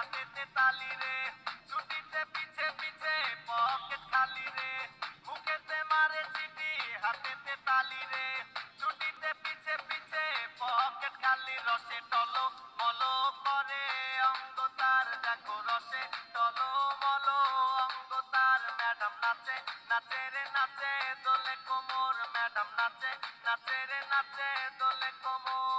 হাতেতে তালি রে ছুটিতে পিছে পিছে, পকেট খালি রে। বুকেতে মারে হাতেতে তালি রে। ছুটিতে পিছে পিছে, পকেট খালি রসে করে অঙ্গ তার দেখো রসে অঙ্গ তার। ম্যাডাম নাচে নাচে রে নাচে, দোলে কোমর। ম্যাডাম নাচে নাচে রে নাচে, দোলে কোমর।